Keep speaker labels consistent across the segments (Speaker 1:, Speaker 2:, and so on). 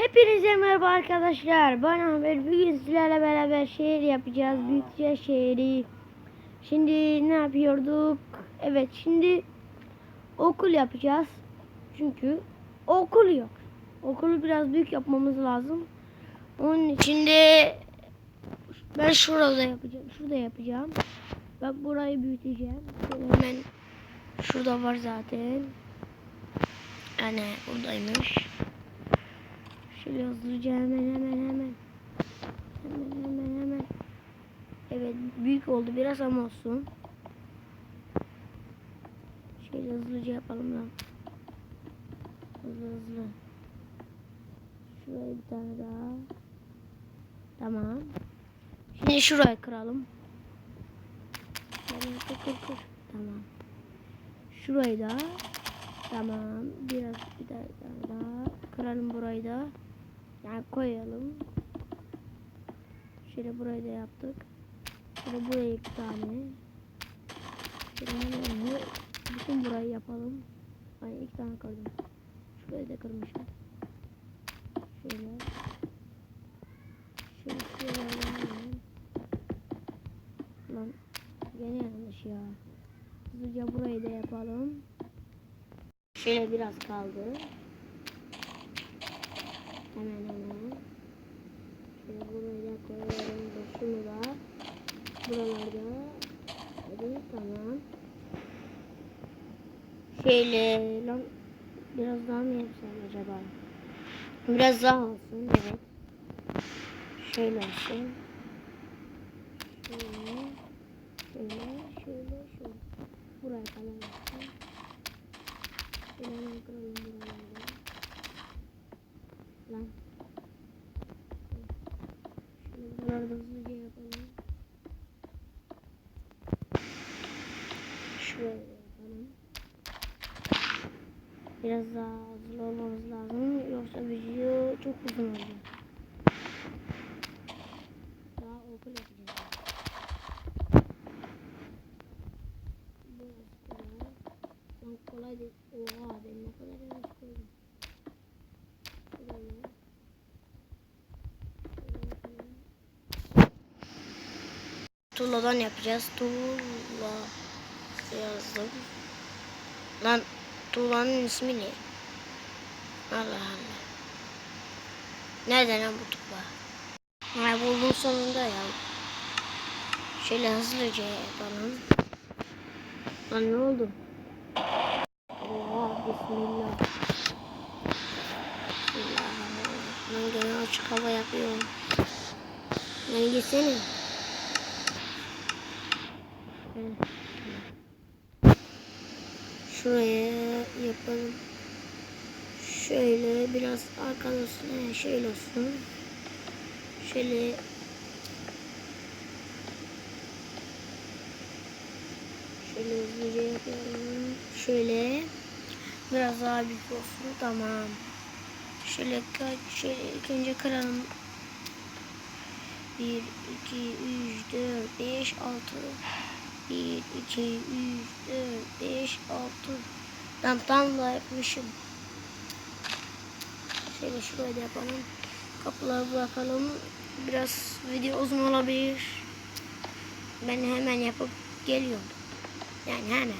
Speaker 1: Hepinize merhaba arkadaşlar. Ben Ahmet. Bugün sizlerle beraber şehir yapacağız. Büyüteceğiz şehri. Şimdi ne yapıyorduk? Evet şimdi okul yapacağız. Çünkü okul yok. Okulu biraz büyük yapmamız lazım. Onun için de ben şurada yapacağım. Şurada yapacağım. Ben burayı büyüteceğim. Hemen şurada var zaten. Yani buradaymış. Şöyle hızlıca hemen hemen hemen. Hemen hemen hemen. Evet büyük oldu biraz ama olsun. Şöyle hızlıca yapalım lan. Hızlı hızlı. Şuraya bir tane daha. Tamam. Şimdi şurayı kıralım. Tamam. Şurayı da. Tamam. Biraz bir tane daha. Kıralım burayı da. Yani koyalım. Şöyle burayı da yaptık. Şöyle buraya iki tane. Şöyle bütün burayı yapalım. Ay iki tane kırdım. Şurayı da kırmışım. Şöyle. Şöyle şuraya alalım. Lan gene yanlış ya. Hızlıca burayı da yapalım. Şöyle biraz kaldı. Hemen hemen. Şöyle buraya koyalım da şunu da. Buralarda. Hadi tamam. Şöyle lan biraz daha mı yapsam acaba? Biraz daha olsun evet. Şöyle olsun. Şöyle. Şöyle şöyle şöyle. Buraya kalan olsun. Şöyle hemen kıralım. Lan. Şöyle buralarda hızlıca yapalım. Şöyle yapalım. Biraz daha hızlı olmamız lazım. Yoksa video çok uzun olacak. Daha okul yapacağız. Biraz kolay. Lan kolay değil. Oha ben ne kadar yanlış koydum. Şuraya. Şöyle yapalım. Tuğladan yapacağız. Tuğla yazdım. Lan tuğlanın ismi ne? Allah Allah. Nereden lan bu tuğla? Ha buldum sonunda ya. Şöyle hızlıca yapalım. Lan ne oldu? Oha bismillah. Bismillahirrahmanirrahim. Ben gene açık hava yapıyorum. Lan gitsene. Şuraya yapalım. Şöyle biraz arkan olsun. Şöyle olsun. Şöyle Şöyle hızlıca yapalım. Şöyle biraz daha büyük olsun. Tamam. Şöyle kaç şöyle ilk önce kıralım. 1 2 3 4 5 6 1 2 3 4 5 6 Tam tam da yapmışım. Şöyle şuraya yapalım. Kapıları bırakalım. Biraz video uzun olabilir. Ben hemen yapıp geliyorum. Yani hemen.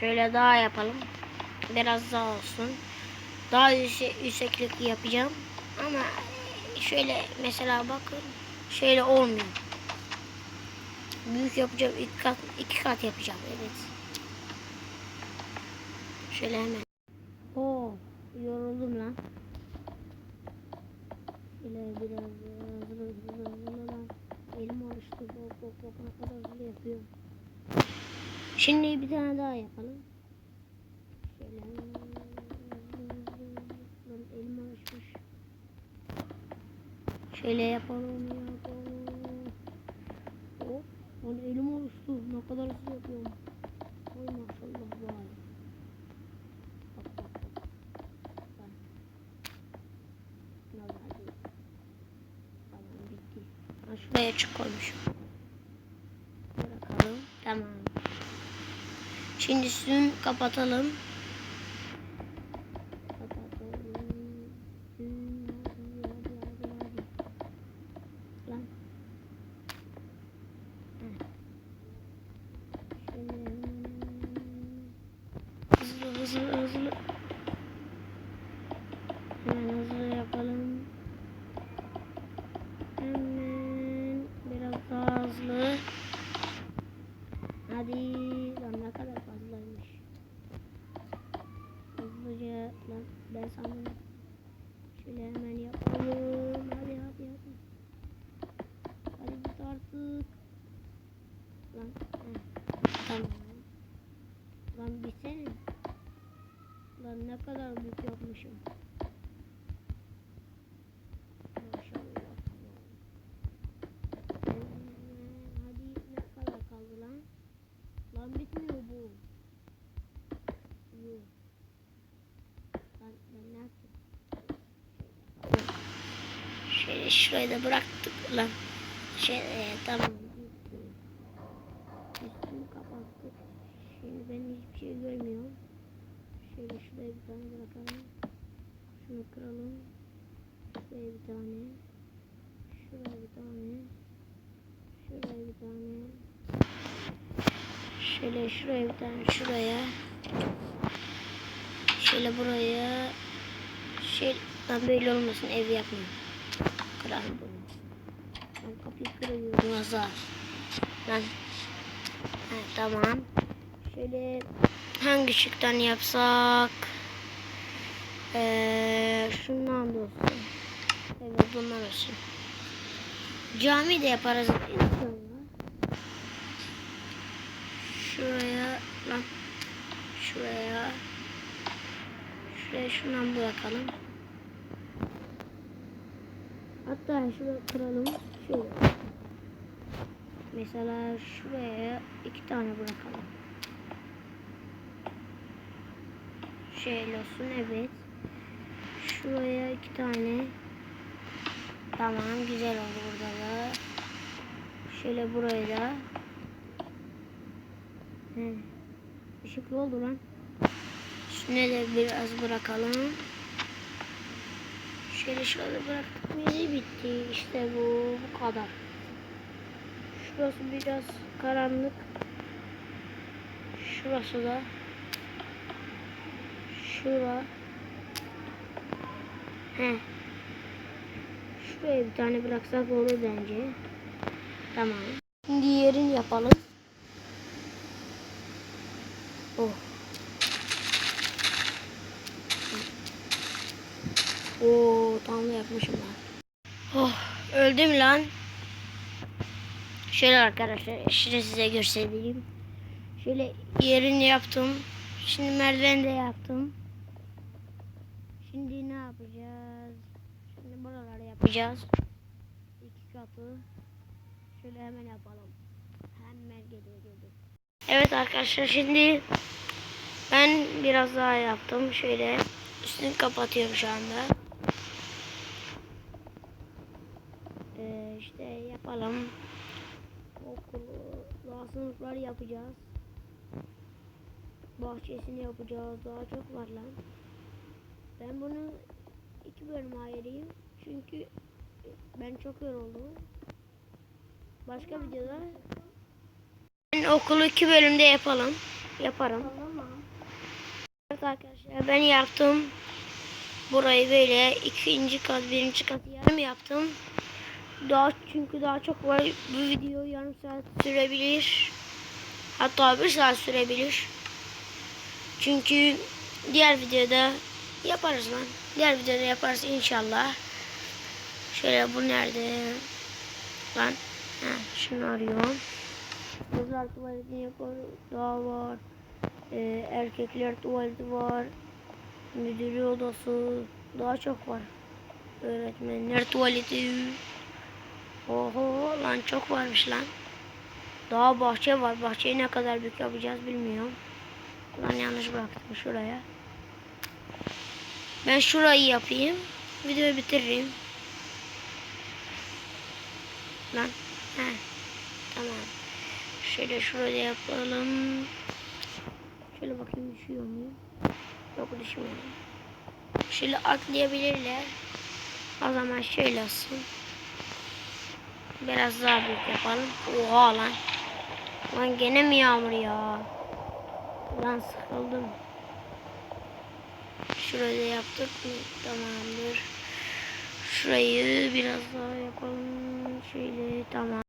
Speaker 1: Şöyle daha yapalım. Biraz daha olsun. Daha yüksek, yükseklik yapacağım. Ama şöyle mesela bakın. Şöyle olmuyor. Büyük yapacağım. iki kat, iki kat yapacağım. Evet. Şöyle hemen. Oo, yoruldum lan. Şöyle biraz hızlı hızlı hızlı lan. Elim alıştı. Bok bok bok ne kadar hızlı yapıyorum. Şimdi bir tane daha yapalım. Şöyle. Elim alışmış. Şöyle yapalım yapalım. Lan elim alıştı. Ne kadar hızlı yapıyorum. Oy maşallah vay. Bak bak bak. Bak. Da hadi. Tamam bitti. Ha, şuraya açık koymuşum. Bırakalım. Tamam. Şimdi üstünü. Kapatalım. hızlı hızlı. Hemen hızlı yapalım. Hemen biraz daha hızlı. Hadi lan ne kadar fazlaymış. Hızlıca lan ben sandım. Şöyle hemen Ee, Hadi ne kadar kaldı lan? Lan bitmiyor bu. Lan ben ne yaptım? Şöyle bıraktık lan. Şey e, tamam. bitti. Üstünü kapattık. Şimdi ben hiçbir şey görmüyorum. Şöyle şuraya bir tane bırakalım. Şunu kıralım. Şuraya bir tane. Şuraya bir tane. Şuraya bir tane. Şöyle şuraya bir tane. Şuraya. Şöyle buraya. Şey, ben böyle olmasın ev yapmayayım. Kıralım bunu. Ben kapıyı kırıyorum azar. Lan. Ha, tamam. Şöyle hangi ışıktan yapsak? Ee, şundan da olsun. Evet bundan olsun. Cami de yaparız. Şuraya lan. Şuraya. Şuraya şundan bırakalım. Hatta şuraya kıralım. Şöyle. Mesela şuraya iki tane bırakalım. Şöyle olsun evet. Şuraya iki tane. Tamam güzel oldu burada da. Şöyle buraya da. He. Işıklı oldu lan. Üstüne de biraz bırakalım. Şöyle şöyle bıraktık mıydı bitti. İşte bu bu kadar. Şurası biraz karanlık. Şurası da. Şura. He. Şuraya bir tane bıraksak olur bence. Tamam. Şimdi yerini yapalım. Oh. Oo, tam da yapmışım lan. Oh, öldüm lan. Şöyle arkadaşlar, şimdi size göstereyim. Şöyle yerini yaptım. Şimdi merdiven de yaptım. Şimdi ne yapacağız? Şimdi buraları yapacağız. İki katı. Şöyle hemen yapalım. Hemen geliyor geliyor. Evet arkadaşlar şimdi ben biraz daha yaptım. Şöyle üstünü kapatıyorum şu anda. Ee, işte yapalım. Okulu, daha sınıflar yapacağız. Bahçesini yapacağız. Daha çok var lan. Ben bunu iki bölüme ayırayım. Çünkü ben çok yoruldum. Başka videoda ben okulu iki bölümde yapalım. Yaparım. Evet arkadaşlar ben yaptım. Burayı böyle ikinci kat, birinci kat yarım yaptım. Daha çünkü daha çok var. Bu video yarım saat sürebilir. Hatta bir saat sürebilir. Çünkü diğer videoda yaparız lan. Diğer videoda yaparız inşallah. Şöyle bu nerede? Lan. Ha, şunu arıyorum. Kızlar tuvaletini yapar. Daha var. Ee, erkekler tuvaleti var. Müdürü odası. Daha çok var. Öğretmenler tuvaleti. Oho lan çok varmış lan. Daha bahçe var. Bahçeyi ne kadar büyük yapacağız bilmiyorum. Lan yanlış bıraktım şuraya. Ben şurayı yapayım. Videoyu bitiririm. Lan. He. Tamam. Şöyle şurada yapalım. Şöyle bakayım düşüyor muyum? Yok düşmüyor. Şöyle atlayabilirler. O zaman şöyle olsun. Biraz daha büyük yapalım. Oha lan. Lan gene mi yağmur ya? Lan sıkıldım. Şurayı yaptık mı? Tamamdır. Şurayı biraz daha yapalım. Şöyle tamam.